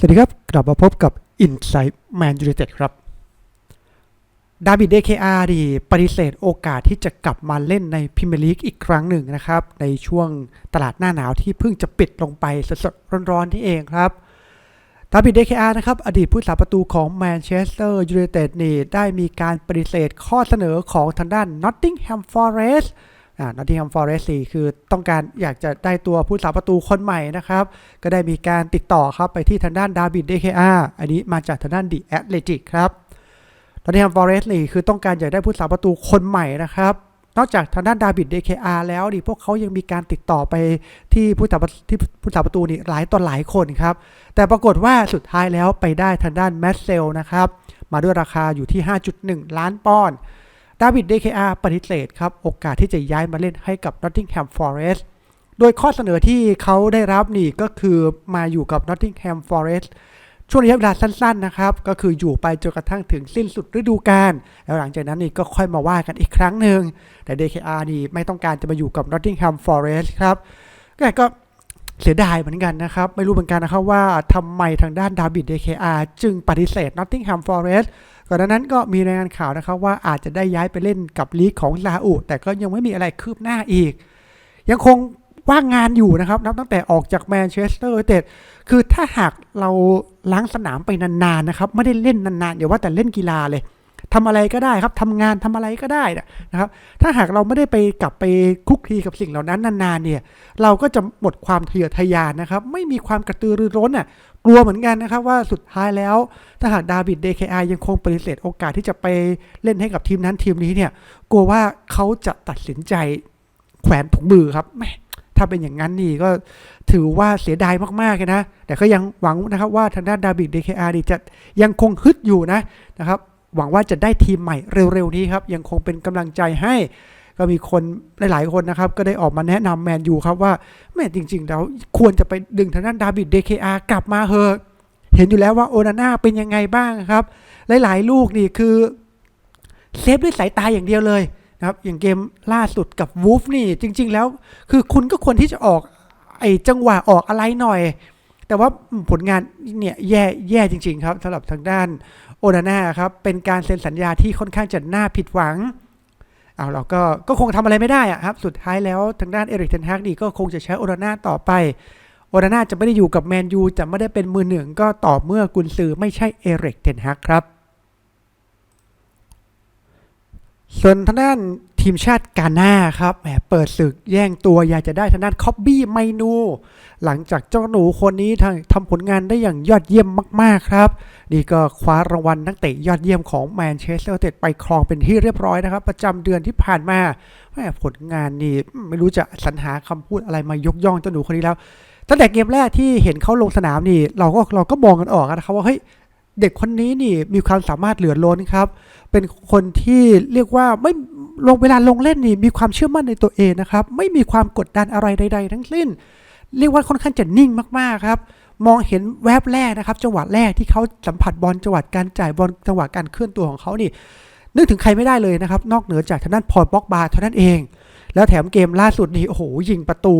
สวัสดีครับ กลับมาพบกับ Inside Man United ครับ ดาวิดเดเคอาร์ดีปฏิเสธโอกาสที่จะกลับมาเล่นในพรีเมียร์ลีกอีกครั้งหนึ่งนะครับ ในช่วงตลาดหน้าหนาวที่เพิ่งจะปิดลงไปสดๆร้อนๆที่เองครับ ดาวิดเดเคอาร์นะครับ อดีตผู้สาประตูของแมนเชสเตอร์ยูไนเต็ดนี่ได้มีการปฏิเสธข้อเสนอของทางด้าน Nottingham Forest อ่า Nottingham Forest นี่คือต้องการอยากจะได้ตัวผู้สาประตูคนใหม่นะครับ ก็ได้มีการติดต่อครับไปที่ทางด้านดาวิดเดเคอาอันนี้มาจากทางด้านดีแอตเลติกครับตอนนี้ฟอเรสต์นี่คือต้องการอยากได้ผู้สาประตูคนใหม่นะครับนอกจากทางด้านดาวิดเดเคอาแล้วนี่พวกเขายังมีการติดต่อไปที่ผู้สาประที่ผู้สาประตูนี่หลายต่อหลายคนครับ แต่ปรากฏว่าสุดท้ายแล้วไปได้ทางด้านแมสเซลนะครับ มาด้วยราคาอยู่ที่ 5.1 ล้านปอนด์ ดาวิดเดคอาปฏิเสธครับ โอกาสที่จะย้ายมาเล่นให้กับ Nottingham Forest โดยข้อเสนอที่เขาได้รับนี่ก็คือมาอยู่กับ Nottingham Forest ช่วงระยะเวลาสั้นๆนะครับ ก็คืออยู่ไปจนกระทั่งถึงสิ้นสุดฤดูกาลแล้วหลังจากนั้นนี่ก็ค่อยมาว่ากันอีกครั้งหนึ่งแต่ DKR นี่ไม่ต้องการจะมาอยู่กับ Nottingham Forest ครับก็เสียดายเหมือนกันนะครับ ไม่รู้เหมือนกันนะครับว่าทำไมทางด้านดาวิด DKR จึงปฏิเสธ Nottingham Forest ก่อนหน้านั้นก็มีรายงานข่าวนะครับว่าอาจจะได้ย้ายไปเล่นกับลีกของซาอุ แต่ก็ยังไม่มีอะไรคืบหน้าอีก ยังคงว่างงานอยู่นะครับนับตั้งแต่ออกจากแมนเชสเตอร์ยูไนเต็ดคือถ้าหากเราล้างสนามไปนานๆนะครับ ไม่ได้เล่นนานๆอย่าว่าแต่เล่นกีฬาเลย ทำอะไรก็ได้ครับทำงานทำอะไรก็ได้นะครับ ถ้าหากเราไม่ได้ไปกลับไปคุกคีกับสิ่งเหล่านั้นนานๆเนี่ย เราก็จะหมดความทะเยอทะยานนะครับ ไม่มีความกระตือรือร้นอะ กลัวเหมือนกันนะครับว่าสุดท้ายแล้ว ถ้าหากดาวิดเดคอยังคงปฏิเสธโอกาสที่จะไปเล่นให้กับทีมนั้นทีมนี้เนี่ย กลัวว่าเขาจะตัดสินใจแขวนถุงมือครับแมถ้าเป็นอย่างนั้นนี่ก็ถือว่าเสียดายมากๆเลยนะ แต่ก็ยังหวังนะครับว่าทางด้านดาวิดเดคอานี่จะยังคงฮึดอยู่นะนะครับ หวังว่าจะได้ทีมใหม่เร็วๆนี้ครับ ยังคงเป็นกำลังใจให้ ก็มีคนหลายๆคนนะครับ ก็ได้ออกมาแนะนำแมนยูครับว่าแม่จริง ๆ แล้วควรจะไปดึงทางด้านดาวิดเดคอากลับมาเถอะเห็นอยู่แล้วว่าโอนาน่าเป็นยังไงบ้างครับ หลายๆ ลูกนี่คือเซฟด้วยสายตาอย่างเดียวเลยนะครับอย่างเกมล่าสุดกับวูฟนี่จริง ๆ แล้ว คือคุณก็ควรที่จะออกไอ้จังหวะออกอะไรหน่อย แต่ว่าผลงานเนี่ยแย่แย่จริง ๆ ครับสำหรับทางด้านโอนาน่าครับเป็นการเซ็นสัญญาที่ค่อนข้างจะน่าผิดหวังเอาเราก็ก็คงทำอะไรไม่ได้อะครับสุดท้ายแล้วทางด้านเอริกเทนฮากนี่ก็คงจะใช้โอนาน่าต่อไปโอนาน่าจะไม่ได้อยู่กับแมนยูจะไม่ได้เป็นมือหนึ่งก็ต่อเมื่อกุนซือไม่ใช่เอริกเทนฮากครับ ส่วนทางด้านทีมชาติกาหน้าครับแหมเปิดศึกแย่งตัวอยากจะได้ทางด้านคอบบี้ไมนู หลังจากเจ้าหนูคนนี้ทำทำผลงานได้อย่างยอดเยี่ยมมากๆครับนี่ก็คว้ารางวัลนักเตะยอดเยี่ยมของแมนเชสเตอร์เต็ดไปครองเป็นที่เรียบร้อยนะครับ ประจำเดือนที่ผ่านมาแหมผลงานนี่ไม่รู้จะสรรหาคำพูดอะไรมายกย่องเจ้าหนูคนนี้แล้วตั้งแต่เกมแรกที่เห็นเขาลงสนามนี่เราก็เราก็มองกันออกนะครับว่าเฮ้ย เด็กคนนี้นี่มีความสามารถเหลือล้นครับ เป็นคนที่เรียกว่าไม่ลงเวลาลงเล่นนี่มีความเชื่อมั่นในตัวเองนะครับ ไม่มีความกดดันอะไรใด ๆ ทั้งสิ้น เรียกว่าค่อนข้างจะนิ่งมากๆครับ มองเห็นแวบแรกนะครับ จังหวะแรกที่เขาสัมผัสบอลจังหวะการจ่ายบอลจังหวะการเคลื่อนตัวของเขานี่นึกถึงใครไม่ได้เลยนะครับ นอกเหนือจากทางด้านพอลบ็อกบาเท่านั้นเอง แล้วแถมเกมล่าสุดนี่โอ้โหยิงประตู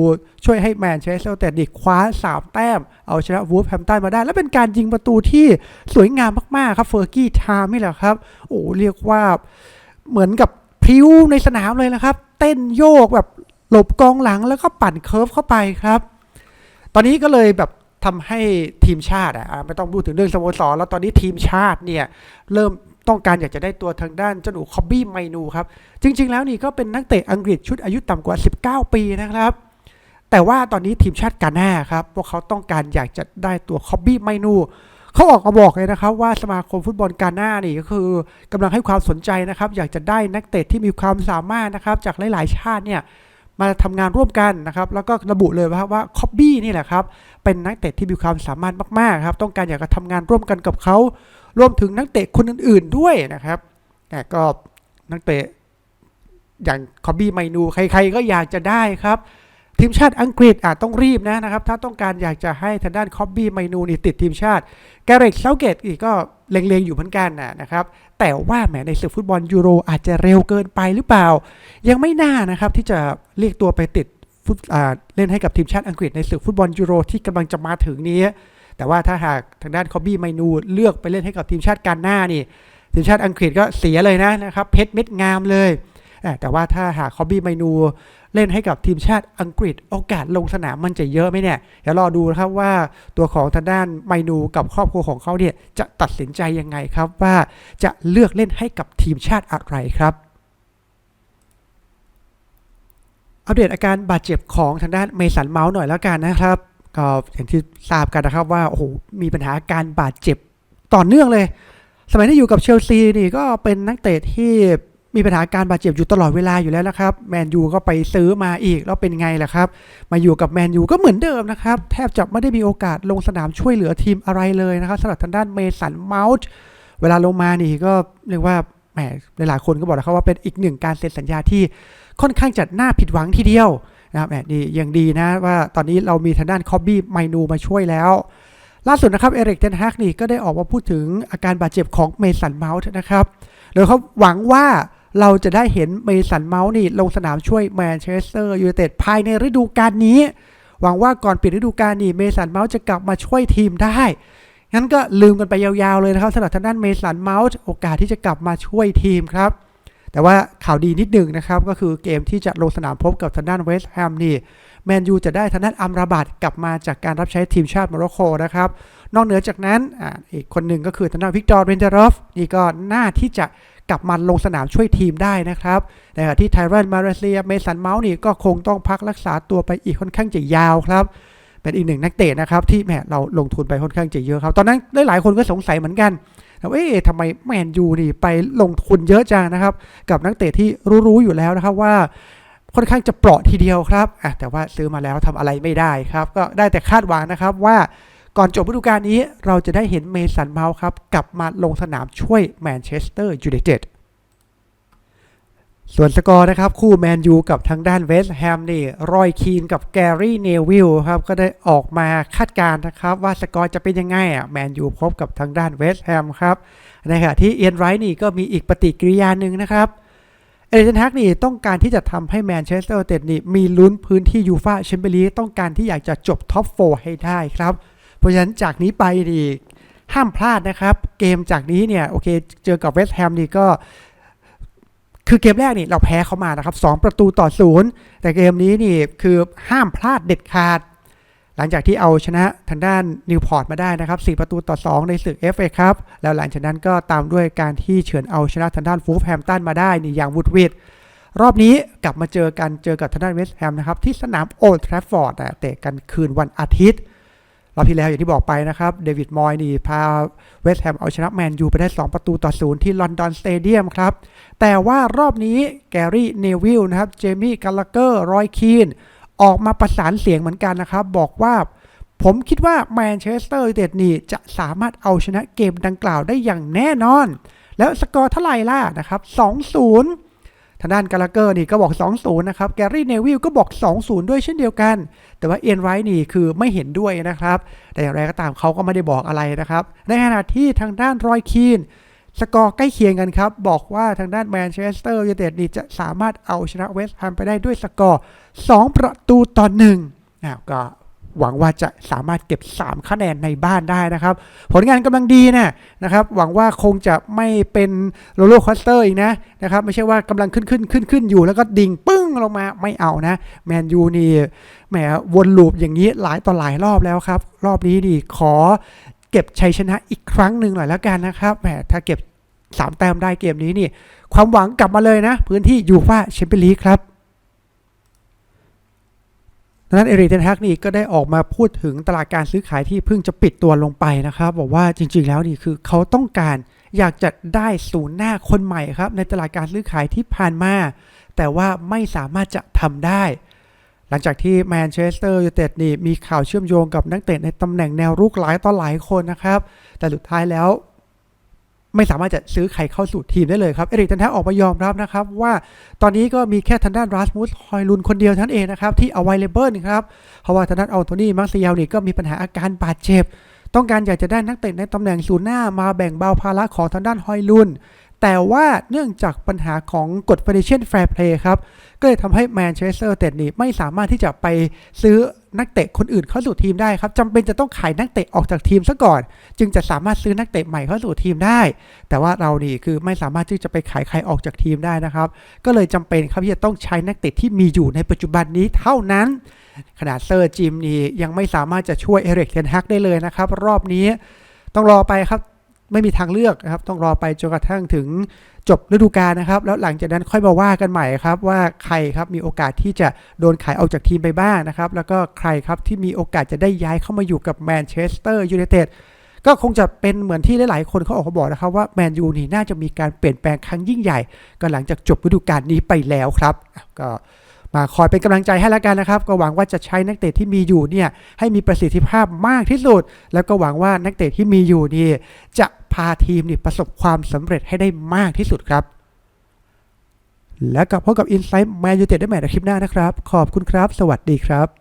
ช่วยให้แมนเชสเตอร์ยูไนเต็ดนี่คว้า 3 แต้ม เอาชนะวูฟแฮมตันมาได้ และเป็นการยิงประตูที่สวยงามมากๆครับเฟอร์กี้ไทม์นี่แหละครับ โอ้เรียกว่าเหมือนกับพริ้วในสนามเลยนะครับ เต้นโยกแบบหลบกองหลังแล้วก็ปั่นเคิร์ฟเข้าไปครับ ตอนนี้ก็เลยแบบทำให้ทีมชาติอะไม่ต้องพูดถึงเรื่องสโมสรแล้วตอนนี้ทีมชาติเนี่ยเริ่ม ต้องการอยากจะได้ตัวทางด้านเจ้าหนูคอบบี้ไมนูครับ จริง ๆ แล้วนี่ก็เป็นนักเตะอังกฤษชุดอายุต่ำกว่า 19 ปีนะครับ แต่ว่าตอนนี้ทีมชาติกาหน้าครับ พวกเขาต้องการอยากจะได้ตัวคอบบี้ไมนูเขาออกมาบอกเลยนะครับว่าสมาคมฟุตบอลกาหน้านี่ก็คือกำลังให้ความสนใจนะครับ อยากจะได้นักเตะที่มีความสามารถนะครับ จากหลาย ๆ ชาติเนี่ยมาทำงานร่วมกันนะครับ แล้วก็ระบุเลยว่าว่าคอบบี้นี่แหละครับ เป็นนักเตะที่มีความสามารถมาก ๆ ครับ ต้องการอยากจะทำงานร่วมกันกับเขา รวมถึงนักเตะคนอื่น ๆด้วยนะครับแต่ก็นักเตะอย่างคอบบี้ไมนูใคร ๆ ก็อยากจะได้ครับทีมชาติอังกฤษอาจต้องรีบนะนะครับ ถ้าต้องการอยากจะให้ทางด้านคอบบี้ไมนูนี่ติดทีมชาติ แกเรกเซาเกตอีกก็เล็งๆอยู่เหมือนกันนะนะครับ แต่ว่าแหมในศึกฟุตบอลยูโรอาจจะเร็วเกินไปหรือเปล่า ยังไม่น่านะครับที่จะเรียกตัวไปติดฟุตเล่นให้กับทีมชาติอังกฤษในศึกฟุตบอลยูโรที่กำลังจะมาถึงนี้ แต่ว่าถ้าหากทางด้านคอบบี้ไมนูเลือกไปเล่นให้กับทีมชาติการหน้านี่ ทีมชาติอังกฤษก็เสียเลยนะนะครับเพชรเม็ดงามเลย แต่ว่าถ้าหากคอบบี้ไมนูเล่นให้กับทีมชาติอังกฤษโอกาสลงสนามมันจะเยอะไหมเนี่ย เดี๋ยวรอดูนะครับว่าตัวของทางด้านไมนูกับครอบครัวของเขาเนี่ยจะตัดสินใจยังไงครับว่าจะเลือกเล่นให้กับทีมชาติอะไรครับอัปเดตอาการบาดเจ็บของทางด้านเมสันเมาส์หน่อยแล้วกันนะครับ ก็อย่างที่ทราบกันนะครับว่าโอ้โหมีปัญหาการบาดเจ็บต่อเนื่องเลย สมัยที่อยู่กับเชลซีนี่ก็เป็นนักเตะที่มีปัญหาการบาดเจ็บอยู่ตลอดเวลาอยู่แล้วนะครับ แมนยูก็ไปซื้อมาอีกแล้วเป็นไงล่ะครับ มาอยู่กับแมนยูก็เหมือนเดิมนะครับ แทบจะไม่ได้มีโอกาสลงสนามช่วยเหลือทีมอะไรเลยนะครับสำหรับทางด้านเมสันเมาส์เวลาลงมานี่ก็เรียกว่าแหมหลายๆคนก็บอกนะครับว่าเป็นอีกหนึ่งการเซ็นสัญญาที่ค่อนข้างจะน่าผิดหวังทีเดียว นะครับแหมดียังดีนะว่าตอนนี้เรามีทางด้านคอบบี้ไมนูมาช่วยแล้วล่าสุดนะครับเอริกเทนฮากนี่ก็ได้ออกมาพูดถึงอาการบาดเจ็บของเมสันเมาส์นะครับโดยเขาหวังว่าเราจะได้เห็นเมสันเมาส์นี่ลงสนามช่วยแมนเชสเตอร์ยูไนเต็ดภายในฤดูกาลนี้ หวังว่าก่อนปิดฤดูกาลนี่เมสันเมาส์จะกลับมาช่วยทีมได้ งั้นก็ลืมกันไปยาวๆเลยนะครับสำหรับทางด้านเมสันเมาส์โอกาสที่จะกลับมาช่วยทีมครับ แต่ว่าข่าวดีนิดหนึ่งนะครับก็คือเกมที่จะลงสนามพบกับทางด้านเวสต์แฮมนี่แมนยูจะได้ทางด้านอัมราบัตกลับมาจากการรับใช้ทีมชาติโมร็อกโกนะครับนอกเหนือจากนั้นออีกคนหนึ่งก็คือทางด้านวิกตอร์เรนเดรอฟนี่ก็น่าที่จะกลับมาลงสนามช่วยทีมได้นะครับในขณะที่ไทรันมาเลเซียเมสันเมาส์นี่ก็คงต้องพักรักษาตัวไปอีกค่อนข้างจะยาวครับเป็นอีกหนึ่งนักเตะนะครับที่แหมเราลงทุนไปค่อนข้างจะเยอะครับ ตอนนั้นหลายๆคนก็สงสัยเหมือนกัน ว่าเอ๊ะทำไมแมนยูนี่ไปลงทุนเยอะจังนะครับ กับนักเตะที่รู้ๆอยู่แล้วนะครับว่าค่อนข้างจะเปราะทีเดียวครับอะแต่ว่าซื้อมาแล้วทำอะไรไม่ได้ครับ ก็ได้แต่คาดหวังนะครับว่าก่อนจบฤดูกาลนี้เราจะได้เห็นเมสันเมาส์ครับกลับมาลงสนามช่วยแมนเชสเตอร์ยูไนเต็ด ส่วนสกอร์นะครับ คู่แมนยูกับทางด้านเวสต์แฮมนี่รอยคีนกับแกรี่เนวิลครับก็ได้ออกมาคาดการณ์นะครับ ว่าสกอร์จะเป็นยังไงอะแมนยูพบกับทางด้านเวสต์แฮมครับในขณะที่เอียนไรท์นี่ก็มีอีกปฏิกิริยาหนึ่งนะครับเอเดนทักนี่ต้องการที่จะทำให้แมนเชสเตอร์เต็ดนี่มีลุ้นพื้นที่ยูฟาแชมเปี้ยนลีกต้องการที่อยากจะจบท็อปโฟให้ได้ครับ เพราะฉะนั้นจากนี้ไปนี่ห้ามพลาดนะครับ เกมจากนี้เนี่ยโอเค เจอกับเวสต์แฮมนี่ก็ คือเกมแรกนี่เราแพ้เขามานะครับ 2 ประตูต่อศูนย์แต่เกมนี้นี่คือห้ามพลาดเด็ดขาด หลังจากที่เอาชนะทางด้านนิวพอร์ตมาได้นะครับ 4 ประตูต่อ 2 ในศึก FA ครับ แล้วหลังจากนั้นก็ตามด้วยการที่เฉือนเอาชนะทางด้านฟูฟแฮมตันมาได้นี่อย่างวุดวิดรอบนี้กลับมาเจอกันเจอกับทางด้านเวสต์แฮมนะครับที่สนามโอลด์แทรฟฟอร์ดเตะกันคืนวันอาทิตย์ รอบที่แล้วอย่างที่บอกไปนะครับ เดวิดมอยนี่พาเวสต์แฮมเอาชนะแมนยูไปได้ 2 ประตูต่อศูนย์ที่ลอนดอนสเตเดียมครับ แต่ว่ารอบนี้แกรี่เนวิลนะครับ เจมี่กัลลาเกอร์รอยคีน ออกมาประสานเสียงเหมือนกันนะครับ บอกว่าผมคิดว่าแมนเชสเตอร์ยูไนเต็ดนี่จะสามารถเอาชนะเกมดังกล่าวได้อย่างแน่นอน แล้วสกอร์เท่าไหร่ล่ะนะครับ 2-0 ทางด้านกาลาเกอร์นี่ก็บอก 2-0 นะครับ แกรี่เนวิลก็บอก 2-0 ด้วยเช่นเดียวกัน แต่ว่าเอ็นไรท์นี่คือไม่เห็นด้วยนะครับ แต่อย่างไรก็ตามเขาก็ไม่ได้บอกอะไรนะครับ ในขณะที่ทางด้านรอยคีนสกอร์ใกล้เคียงกันครับ บอกว่าทางด้านแมนเชสเตอร์ยูไนเต็ดนี่จะสามารถเอาชนะเวสต์แฮมไปได้ด้วยสกอร์ 2 ประตูต่อหนึ่งอ้าก็ หวังว่าจะสามารถเก็บ 3 คะแนนในบ้านได้นะครับ ผลงานกำลังดีนะนะครับ หวังว่าคงจะไม่เป็นโรลโลคอสเตอร์อีกนะนะครับ ไม่ใช่ว่ากำลังขึ้นขึ้นขึ้นขึ้นอยู่ แล้วก็ดิ่งปึ้งลงมาไม่เอานะ แมนยูนี่แหมวนลูปอย่างนี้หลายต่อหลายรอบแล้วครับ รอบนี้นี่ขอเก็บชัยชนะอีกครั้งหนึ่งหน่อยแล้วกันนะครับแหมถ้าเก็บ 3 แต้มได้เกมนี้นี่ ความหวังกลับมาเลยนะ พื้นที่ยูฟ่าแชมเปี้ยนลีกครับ ดังนั้นเอริกเทนฮักนี่ก็ได้ออกมาพูดถึงตลาดการซื้อขายที่เพิ่งจะปิดตัวลงไปนะครับ บอกว่าจริงๆแล้วนี่คือเขาต้องการอยากจะได้ศูนย์หน้าคนใหม่ครับในตลาดการซื้อขายที่ผ่านมา แต่ว่าไม่สามารถจะทำได้ หลังจากที่แมนเชสเตอร์ยูไนเต็ดนี่มีข่าวเชื่อมโยงกับนักเตะในตำแหน่งแนวรุกหลายต่อหลายคนนะครับ แต่สุดท้ายแล้ว ไม่สามารถจะซื้อใครเข้าสู่ทีมได้เลยครับ เอริกเทนแทกออกมายอมรับนะครับ ว่าตอนนี้ก็มีแค่ทางด้านรัสมุสฮอยลุนคนเดียวท่านเองนะครับ ที่เอาไวเลเบิลครับ เพราะว่าทางด้านอัลโทนี่มักซิยาลนี่ก็มีปัญหาอาการบาดเจ็บ ต้องการอยากจะได้นักเตะในตำแหน่งศูนย์หน้ามาแบ่งเบาภาระของทางด้านฮอยลุน แต่ว่าเนื่องจากปัญหาของกฎ Financial Fair Play ครับ ก็เลยทำให้แมนเชสเตอร์เตดนี่ไม่สามารถที่จะไปซื้อนักเตะคนอื่นเข้าสู่ทีมได้ครับจำเป็นจะต้องขายนักเตะออกจากทีมซะก่อน จึงจะสามารถซื้อนักเตะใหม่เข้าสู่ทีมได้ แต่ว่าเรานี่คือไม่สามารถที่จะไปขายใครออกจากทีมได้นะครับ ก็เลยจำเป็นครับที่จะต้องใช้นักเตะที่มีอยู่ในปัจจุบันนี้เท่านั้น ขนาดเซอร์จิมนี่ยังไม่สามารถจะช่วยเอริกเทนฮักได้เลยนะครับ รอบนี้ต้องรอไปครับ ไม่มีทางเลือกนะครับ ต้องรอไปจนกระทั่งถึงจบฤดูกาลนะครับ แล้วหลังจากนั้นค่อยมาว่ากันใหม่ครับว่าใครครับมีโอกาสที่จะโดนขายออกจากทีมไปบ้างนะครับ แล้วก็ใครครับที่มีโอกาสจะได้ย้ายเข้ามาอยู่กับแมนเชสเตอร์ยูไนเต็ดก็คงจะเป็นเหมือนที่หลาย ๆ คนเขาออกมาบอกนะครับว่าแมนยูนี่น่าจะมีการเปลี่ยนแปลงครั้งยิ่งใหญ่ก็หลังจากจบฤดูกาลนี้ไปแล้วครับก็มาคอยเป็นกำลังใจให้แล้วกันนะครับ ก็หวังว่าจะใช้นักเตะที่มีอยู่เนี่ยให้มีประสิทธิภาพมากที่สุด แล้วก็หวังว่านักเตะที่มีอยู่นี่จะาทีมนี่ประสบความสำเร็จให้ได้มากที่สุดครับ แล้วกลับพบกับ Insight Man United ได้ใหม่ในคลิปหน้านะครับ ขอบคุณครับ สวัสดีครับ